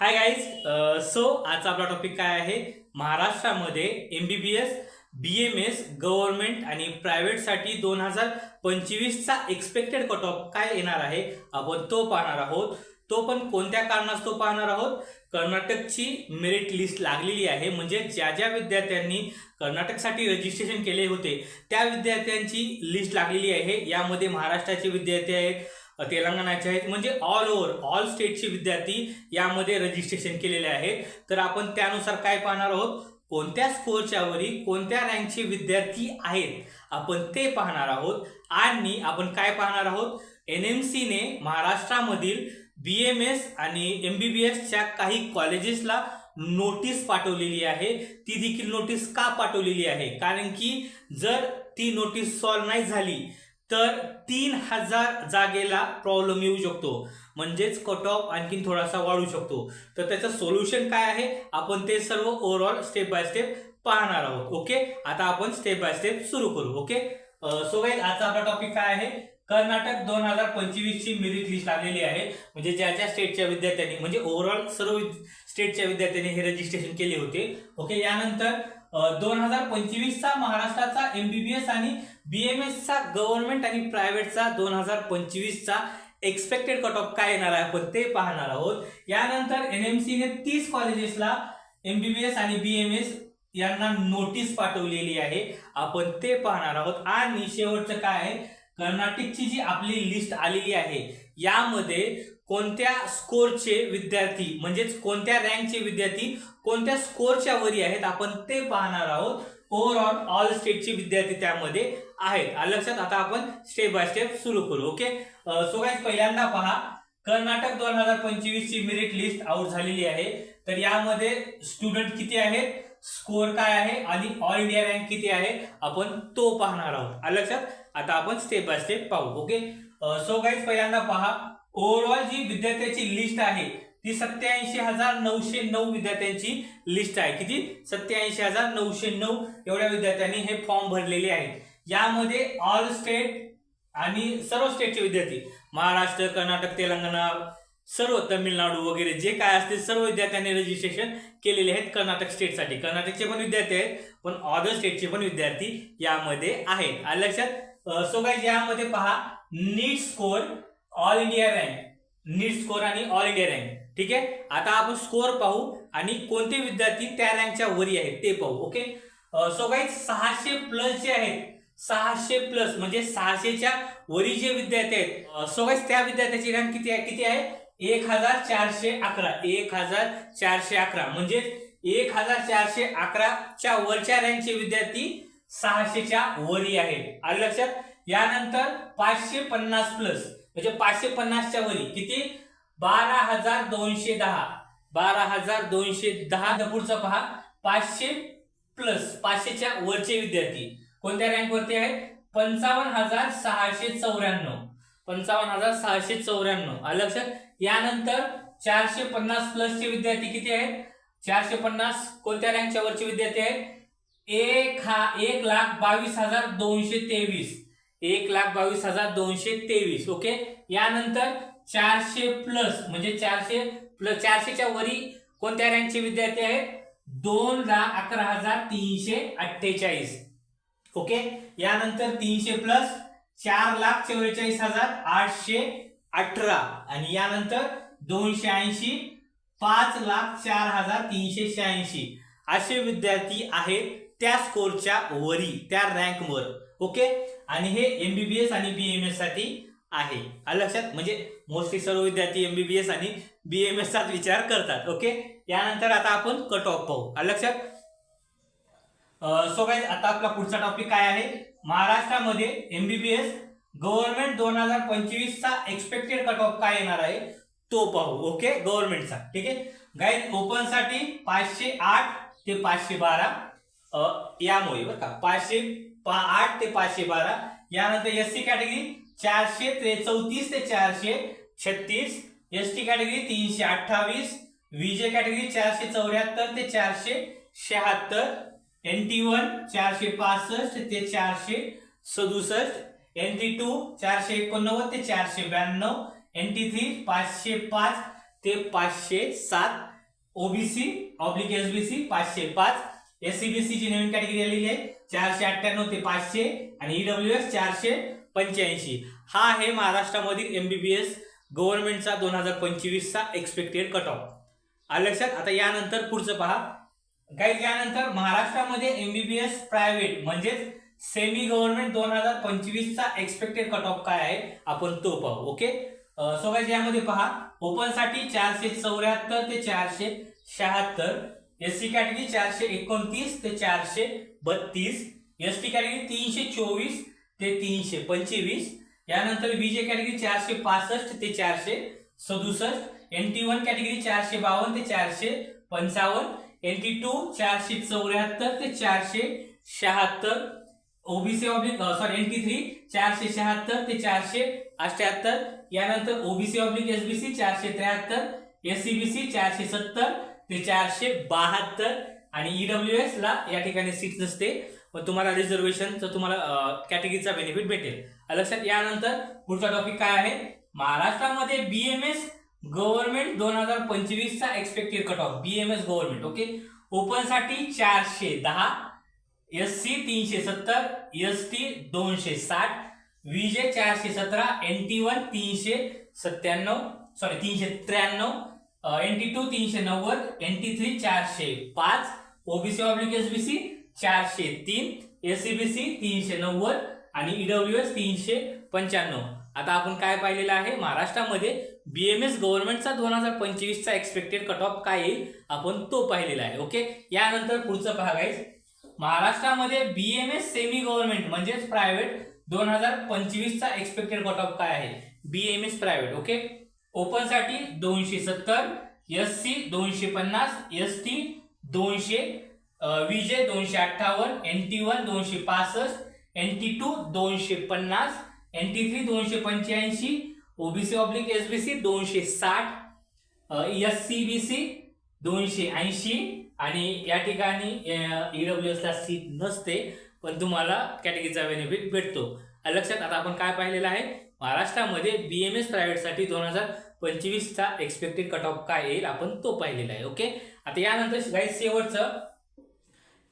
Hi guys so आजचा आपला topic काय आहे? महाराष्ट्रामध्ये M B B S B M S government आणि प्रायव्हेटसाठी दोन हजार पंचवीसचा एक्सपेक्टेड कट ऑफ काय येणार आहे? आपण तो पाहणार आहोत. तो पण कोणत्या कारणास्तव पाहणार आहोत? कर्नाटकची मेरिट लिस्ट लागलेली आहे. म्हणजे ज्या ज्या विद्यार्थ्यांनी कर्नाटकसाठी रजिस्ट्रेशन केले होते त्या विद्यार्थ्यांची लिस्ट लागलेली आहे. यामध्ये महाराष्ट्राचे विद्यार्थी आहेत तेलंगणाचे आहेत. म्हणजे ऑल ओव्हर ऑल स्टेटचे विद्यार्थी यामध्ये रजिस्ट्रेशन केलेले आहेत. तर आपण त्यानुसार काय पाहणार आहोत? कोणत्या स्कोअरच्या वरी कोणत्या रँकचे विद्यार्थी आहेत? आपण ते पाहणार आहोत. आणि आपण काय पाहणार आहोत? एन एम सीने महाराष्ट्रामधील बी एम एस आणि एम बी बी एसच्या काही कॉलेजेसला नोटीस पाठवलेली आहे. ती देखील नोटीस का पाठवलेली आहे? कारण की जर ती नोटीस सॉल्व्ह नाही झाली तर तीन हजार जागेला प्रॉब्लेम येऊ शकतो. म्हणजेच कट ऑफ आणखीन थोडासा वाढू शकतो. तर त्याचं सोल्युशन काय आहे? आपण ते सर्व ओव्हरऑल स्टेप बाय स्टेप पाहणार आहोत. ओके आता आपण स्टेप बाय स्टेप सुरू करू. ओके सो गाईज आजचा आपला टॉपिक काय आहे? कर्नाटक दोन हजार पंचवीस ची मेरिट लिस्ट आलेली आहे. म्हणजे ज्या ज्या स्टेटच्या विद्यार्थ्यांनी म्हणजे ओव्हरऑल सर्व स्टेटच्या विद्यार्थ्यांनी हे रजिस्ट्रेशन केले होते. ओके यानंतर दोन हजार पंचवीसचा महाराष्ट्राचा एमबीबीएस आणि बीएमएसचा गव्हर्नमेंट आणि प्रायव्हेटचा दोन हजार पंचवीसचा एक्सपेक्टेड कट ऑफ काय येणार आहे आपण ते पाहणार आहोत. यानंतर एन एम सीने तीस कॉलेजेसला एमबीबीएस आणि बीएमएस यांना नोटीस पाठवलेली आहे. आपण ते पाहणार आहोत. आणि शेवटचं काय आहे? कर्नाटकची जी आपली लिस्ट आलेली आहे यामध्ये कोणत्या स्कोरचे विद्यार्थी म्हणजेच कोणत्या रँकचे विद्यार्थी कोणत्या स्कोरच्या वरी आहेत आपण ते पाहणार आहोत. ओव्हरऑल ऑल स्टेटचे विद्यार्थी त्यामध्ये आहेत. लक्षात आता आपण स्टेप बाय स्टेप सुरू करू ओके सो गाईज पहिल्यांदा पहा कर्नाटक दोन हजार पंचवीस ची मेरिट लिस्ट आउट झालेली आहे. तर यामध्ये स्टुडंट किती आहेत स्कोर काय आहे आणि ऑल इंडिया रँक किती आहे आपण तो पाहणार आहोत. लक्षात? आता आपण स्टेप बाय स्टेप पाहू ओके सो गाईज पहिल्यांदा पहा ओव्हरऑल जी विद्यार्थ्याची लिस्ट आहे ती सत्याऐंशी हजार नऊशे नऊ विद्यार्थ्यांची लिस्ट आहे. किती? सत्याऐंशी हजार नऊशे नऊ एवढ्या विद्यार्थ्यांनी हे फॉर्म भरलेले आहेत. यामध्ये ऑल स्टेट आणि सर्व स्टेटचे विद्यार्थी महाराष्ट्र कर्नाटक तेलंगणा सर्व तमिळनाडू वगैरे जे काय असतील सर्व विद्यार्थ्यांनी रजिस्ट्रेशन केलेले आहेत कर्नाटक स्टेटसाठी कर्नाटकचे पण विद्यार्थी आहेत पण अदर स्टेटचे पण विद्यार्थी यामध्ये आहेत. लक्षात सो काय यामध्ये पहा NEET score all India rank NEET score आणि ऑल इंडिया रँक ठीक आहे? आता आपण स्कोर पाहू आणि कोणते विद्यार्थी त्या रँकच्या वरी आहेत ते पाहू ओके सो काही सहाशे प्लस जे आहेत सहाशे प्लस म्हणजे सहाशेच्या वरी जे विद्यार्थी आहेत सो त्या विद्यार्थ्याची रँक किती आहे? किती आहे? एक हजार चारशे अकरा. एक हजार चारशे अकरा. म्हणजे एक हजार चारशे अकराच्या वरच्या रँकचे विद्यार्थी सहाशेच्या वरी आहेत. आलं लक्षात? यानंतर पाचशे पन्नास प्लस म्हणजे पाचशे पन्नासच्या वरी. किती? बारा हजार दोनशे दहा. बारा हजार दोनशे दहा दपूरचा पहा. पाचशे प्लस पाचशेच्या वरचे विद्यार्थी. कोणत्या रँकवरती आहे? आहेत पंचावन्न हजार सहाशे चौऱ्याण्णव. पंचावन्न हजार सहाशे चौऱ्याण्णव. आलं लक्षात? यानंतर चारशे पन्नास प्लसचे विद्यार्थी किती आहेत? चारशे पन्नास कोणत्या रँकच्या वरचे विद्यार्थी आहेत? एक हा एक लाख बावीस हजार दोनशे तेवीस. एक लाख बावीस हजार दोनशे तेवीस ओके? यानंतर चारशे प्लस म्हणजे चारशे प्लस चारशेच्या वरी कोणत्या रँकचे विद्यार्थी आहेत? दोन लाख अकरा हजार तीनशे अठ्ठेचाळीस ओके? यानंतर तीनशे प्लस चार लाख चव्वेचाळीस हजार आठशे अठरा आणि यानंतर दोनशे ऐंशी पाच लाख चार हजार तीनशे शहाऐंशी. असे विद्यार्थी आहेत त्या स्कोरच्या वरी त्या रँकवर ओके? आणि हे एमबीबीएस आणि बीएमएससाठी आहे. लक्षात म्हणजे मोस्टली सर्व विद्यार्थी एमबीबीएस आणि बीएमएस चा विचार करतात ओके यानंतर आता आपण कट ऑफ पाहू. लक्षात? सो गाईज आता आपला पुढचा टॉपिक काय आहे? महाराष्ट्रामध्ये एमबीबीएस गव्हर्नमेंट दोन हजार पंचवीसचा एक्सपेक्टेड कट ऑफ काय येणार आहे? तो पाहू ओके गव्हर्नमेंटचा ठीक आहे? गाईज ओपनसाठी पाचशे आठ ते पाचशे बारा यामुळे बरं का पाचशे आठ ते पाचशे बारा. यानंतर एस सी कॅटेगरी चारशे त्रे चौतीस ते चारशे छत्तीस. एस टी कॅटेगरी तीनशे अठ्ठावीस. विजे कॅटेगरी चारशे चौऱ्याहत्तर ते चारशे शहात्तर. एन टी वन चारशे पासष्ट ते चारशे सदुसष्ट. एन टी टू चारशे एकोणनव्वद ते चारशे ब्याण्णव. एन टी थ्री पाचशे पाच ते पाचशे सात. ओबीसी ऑब्लिक एसबीसी पाचशे पाच. एससीबीसी ची नवीन कॅटेगरी आलेली आहे. चारशे अठ्ठ्याण्णव ते पाचशे आणि ईडब्ल्यू एस चारशे पंच्याऐंशी. हा आहे महाराष्ट्रामधील एमबीबीएस गव्हर्नमेंटचा दोन हजार पंचवीसचा एक्सपेक्टेड कट ऑफ आलं लक्षात? आता यानंतर पुढचं पहा. काही यानंतर महाराष्ट्रामध्ये एमबीबीएस प्रायव्हेट म्हणजेच सेमी गव्हर्नमेंट दोन हजार पंचवीसचा एक्सपेक्टेड कट ऑफ काय आहे? आपण तो पाहू ओके सो यामध्ये पहा. ओपनसाठी चारशे चौऱ्याहत्तर ते चारशे शहात्तर. एस सी कॅटेगरी चारशे एकोणतीस ते चारशे बत्तीस एस टी कॅटेगरी तीनशे चोवीस ते तीनशे पंचवीस यानंतर बीजे कॅटेगरी चारशे पासष्ट ते चारशे सदुसष्ट एन टी वन कॅटेगरी चारशे बावन्न ते चारशे पंचावन्न एन टी टू चारशे चौऱ्याहत्तर ते चारशे शहात्तर OBC oblique sorry N T three चारशे शहात्तर ते चारशे अठ्याहत्तर यानंतर ओबीसी ऑब्लिक एसबीसी चारशे त्र्याहत्तर एससीबीसी चारशे सत्तर ते चारशे बहात्तर आणि ईडब्ल्यू एस ला या ठिकाणी सीट नसते. पण तुम्हाला रिझर्वेशनचं तुम्हाला कॅटेगरीचा बेनिफिट भेटेल. लक्षात यानंतर पुढचा टॉपिक काय आहे? महाराष्ट्रामध्ये बीएमएस गव्हर्नमेंट दोन हजार पंचवीसचा expected cut off BMS government okay ओपनसाठी चारशे दहा एस सी तीनशे सत्तर एस टी दोनशे साठ विजे चारशे सतरा एन टी वन तीनशे सत्त्याण्णव सॉरी तीनशे त्र्याण्णव एन टी टू तीनशे नव्वद एन टी थ्री चारशे पाच ओबीसी ऑब्लिक एसबीसी चारशे तीन एससीबीसी तीनशे नव्वद आणि ईडब्ल्यू एस तीनशे पंच्याण्णव. आता आपण काय पाहिलेलं आहे? महाराष्ट्रामध्ये बीएमएस गव्हर्नमेंटचा दोन हजार पंचवीसचा एक्सपेक्टेड कट ऑफ काय येईल? आपण तो पाहिलेला आहे. ओके यानंतर पुढचं पहा गाईज महाराष्ट्रामध्ये बीएमएस सेमी गव्हर्नमेंट म्हणजेच प्रायव्हेट दोन हजार पंचवीसचा एक्सपेक्टेड कट ऑफ काय आहे? बीएमएस प्रायव्हेट ओके ओपनसाठी दोनशे सत्तर एस सी दोनशे पन्नास एस टी दोनशे विजय दोनशे अठ्ठावन्न एन टी वन दोनशे पासष्ट एन टी टू दोनशे पन्नास एन टी थ्री दोनशे पंच्याऐंशी OBC oblique S B C दोनशे साठ एस सी बी सी दोनशे ऐंशी आणि या ठिकाणी ईडब्ल्यू एसला सीट नसते पण तुम्हाला कॅटेगरीचा बेनिफिट भेटतो. लक्षात आता आपण काय पाहिलेलं आहे? महाराष्ट्रामध्ये बीएमएस प्रायव्हेटसाठी दोन हजार पंचवीसचा एक्सपेक्टेड कट ऑफ काय येईल आपण तो पाहिलेला आहे ओके आता यानंतर काही शेवटचं.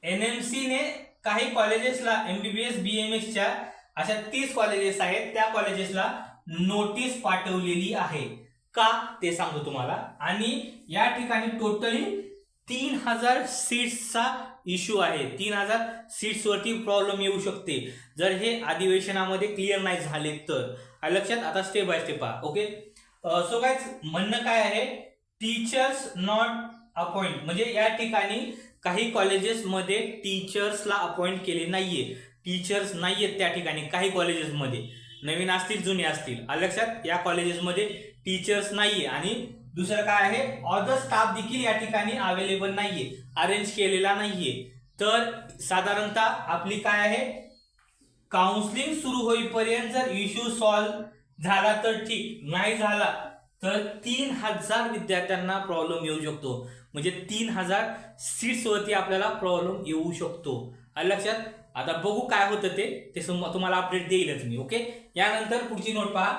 एन एम ने काही कॉलेजेसला एमबीबीएस बीएमएसच्या अशा तीस कॉलेजेस आहेत त्या कॉलेजेसला नोटीस पाठवलेली आहे. का? ते सांगतो तुम्हाला. आणि या ठिकाणी टोटली तीन हजार सीट्सचा इश्यू आहे. तीन हजार सीट्स वरती प्रॉब्लेम येऊ शकते. जर हे अधिवेशनामध्ये क्लिअर नाही झाले तर. लक्षात आता स्टेप बाय स्टेप पहा ओके सो काय म्हणणं काय आहे? टीचर्स नॉट अपॉइंट म्हणजे या ठिकाणी काही कॉलेजेसमध्ये टीचर्सला अपॉइंट केले नाहीये. टीचर्स नाहीयेत त्या ठिकाणी काही कॉलेजेसमध्ये नवीन असतील जुने असतील. लक्षात? या कॉलेजेसमध्ये टीचर्स नाहीये. आणि दुसरं काय आहे? ऑदर स्टाफ देखील या ठिकाणी अवेलेबल नाहीये. अरेंज केलेला नाहीये. तर साधारणतः आपली काय आहे? काउन्सिलिंग सुरू होईपर्यंत जर इश्यू सॉल्व्ह झाला तर ठीक. नाही झाला तर तीन हजार विद्यार्थ्यांना प्रॉब्लेम येऊ शकतो. म्हणजे तीन हजार सीट्सवरती आपल्याला प्रॉब्लेम येऊ शकतो. आलं लक्षात आता बघू काय होतं ते. ते सम- तुम्हाला अपडेट देईलच मी ओके यानंतर पुढची नोट पहा.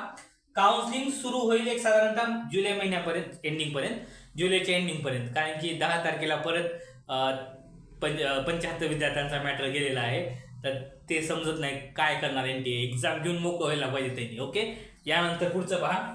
काउन्सिलिंग सुरू होईल एक साधारणतः जुलै महिन्यापर्यंत एंडिंगपर्यंत जुलैच्या एंडिंगपर्यंत कारण की दहा तारखेला परत पंच पंच्याहत्तर विद्यार्थ्यांचा मॅटर गेलेला आहे. तर ते समजत नाही काय करणार एनटीए एक्झाम घेऊन मोकळं व्हायला पाहिजे त्यांनी ओके यानंतर पुढचं पहा.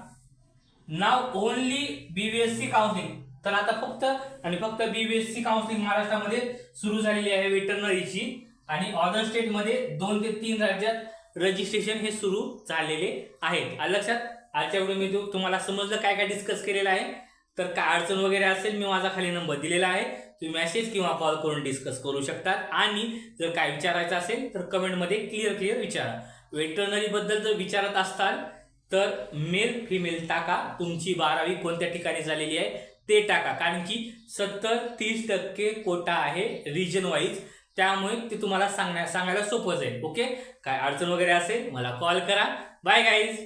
नाव ओनली बीबीएससी काउन्सिलिंग तर आता फक्त आणि फक्त बीबीएससी काउन्सिलिंग महाराष्ट्रामध्ये सुरू झालेली आहे वेटरनरीची आणि ऑदर स्टेटमध्ये दोन ते तीन राज्यात रजिस्ट्रेशन हे सुरू झालेले आहेत. लक्षात? आजच्या व्हिडिओ मी तुम्हाला समजलं काय काय डिस्कस केलेलं आहे? तर काय अडचण वगैरे असेल मी माझा खाली नंबर दिलेला आहे. तुम्ही मेसेज किंवा कॉल करून डिस्कस करू शकतात. आणि जर काय विचारायचं असेल तर कमेंटमध्ये क्लिअर क्लिअर विचारा. वेटरनरीबद्दल जर विचारत असताल तर मेल फिमेल टाका. तुमची बारावी कोणत्या ठिकाणी झालेली आहे ते टाका. कारण की सत्तर तीस टक्के कोटा आहे रिजन वाईज त्यामुळे ते तुम्हाला सांगण्या सांगायला सोपं जाईल. ओके काय अडचण वगैरे असेल मला कॉल करा. Bye guys